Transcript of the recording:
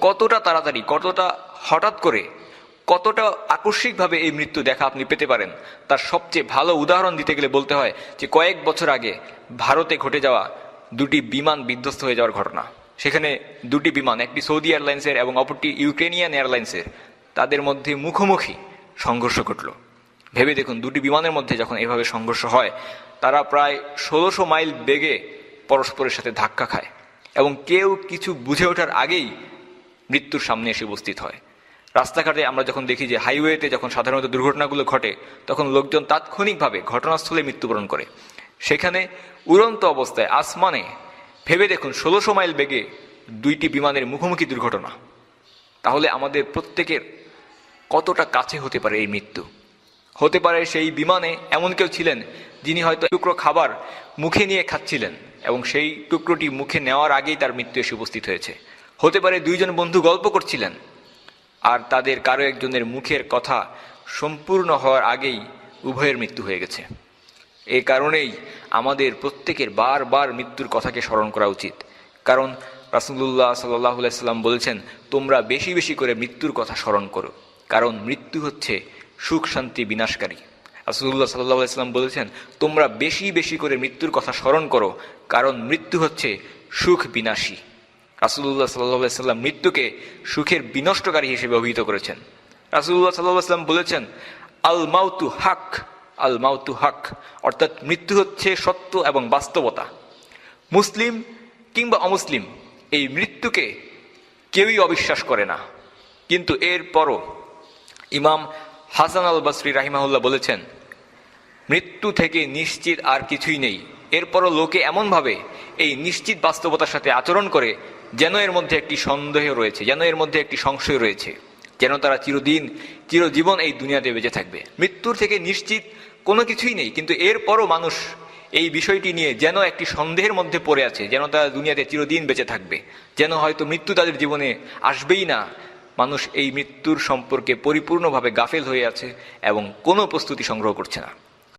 কতটা তাড়াতাড়ি, কতটা হঠাৎ করে, কতটা আকস্মিকভাবে এই মৃত্যু দেখা আপনি পেতে পারেন, তার সবচেয়ে ভালো উদাহরণ দিতে গেলে বলতে হয় যে কয়েক বছর আগে ভারতে ঘটে যাওয়া দুটি বিমান বিধ্বস্ত হয়ে যাওয়ার ঘটনা। সেখানে দুটি বিমান, একটি সৌদি এয়ারলাইন্সের এবং অপরটি ইউক্রেনিয়ান এয়ারলাইন্সের, তাদের মধ্যে মুখোমুখি সংঘর্ষ ঘটল। ভেবে দেখুন, দুটি বিমানের মধ্যে যখন এভাবে সংঘর্ষ হয়, তারা প্রায় ষোলোশো মাইল বেগে পরস্পরের সাথে ধাক্কা খায় এবং কেউ কিছু বুঝে ওঠার আগেই মৃত্যুর সামনে এসে উপস্থিত হয়। রাস্তাঘাটে আমরা যখন দেখি যে হাইওয়েতে যখন সাধারণত দুর্ঘটনাগুলো ঘটে, তখন লোকজন তাৎক্ষণিকভাবে ঘটনাস্থলে মৃত্যুবরণ করে। সেখানে উড়ন্ত অবস্থায় আসমানে ভেবে দেখুন ষোলোশো মাইল বেগে দুইটি বিমানের মুখোমুখি দুর্ঘটনা। তাহলে আমাদের প্রত্যেকের কতটা কাছে হতে পারে এই মৃত্যু? হতে পারে সেই বিমানে এমন কেউ ছিলেন যিনি হয়তো টুকরো খাবার মুখে নিয়ে খাচ্ছিলেন এবং সেই টুকরোটি মুখে নেওয়ার আগেই তার মৃত্যু এসে উপস্থিত হয়েছে। হতে পারে দুইজন বন্ধু গল্প করছিলেন, আর তাদের কারও একজনের মুখের কথা সম্পূর্ণ হওয়ার আগেই উভয়ের মৃত্যু হয়ে গেছে। এই কারণেই আমাদের প্রত্যেকের বারবার মৃত্যুর কথাকে স্মরণ করা উচিত। কারণ রাসুল্লাহ সাল্লাহ সাল্লাম বলেছেন, তোমরা বেশি বেশি করে মৃত্যুর কথা স্মরণ করো, কারণ মৃত্যু হচ্ছে সুখ, শান্তি, বিনাশকারী। রাসুল্লাহ সাল্লাহ সাল্লাম বলেছেন, তোমরা বেশি বেশি করে মৃত্যুর কথা স্মরণ করো, কারণ মৃত্যু হচ্ছে সুখ, বিনাশী। রাসুল্লাহ সাল্লাহ সাল্লাম মৃত্যুকে সুখের বিনষ্টকারী হিসেবে অভিহিত করেছেন। রাসুল্লাহ সাল্লাহ সাল্লাম বলেছেন, আল মাউতু হাক, আল মাউতু হাক অর্থাৎ মৃত্যু হচ্ছে সত্য এবং বাস্তবতা। মুসলিম কিংবা অমুসলিম, এই মৃত্যুকে কেউই অবিশ্বাস করে না। কিন্তু এরপরও ইমাম হাসান আল বাসরি রাহিমাহুল্লাহ বলেছেন, মৃত্যু থেকে নিশ্চিত আর কিছুই নেই। এরপরও লোকে এমনভাবে এই নিশ্চিত বাস্তবতার সাথে আচরণ করে যেন এর মধ্যে একটি সন্দেহ রয়েছে, যেন এর মধ্যে একটি সংশয় রয়েছে, যেন তারা চিরদিন, চিরজীবন এই দুনিয়াতে বেঁচে থাকবে। মৃত্যুর থেকে নিশ্চিত কোনো কিছুই নেই, কিন্তু এরপরও মানুষ এই বিষয়টি নিয়ে যেন একটি সন্দেহের মধ্যে পড়ে আছে, যেন তারা দুনিয়াতে চিরদিন বেঁচে থাকবে। যেন হয়তো মৃত্যু তাদের জীবনে আসবেই না। মানুষ এই মৃত্যুর সম্পর্কে পরিপূর্ণভাবে গাফেল হয়ে আছে এবং কোনো প্রস্তুতি সংগ্রহ করছে না।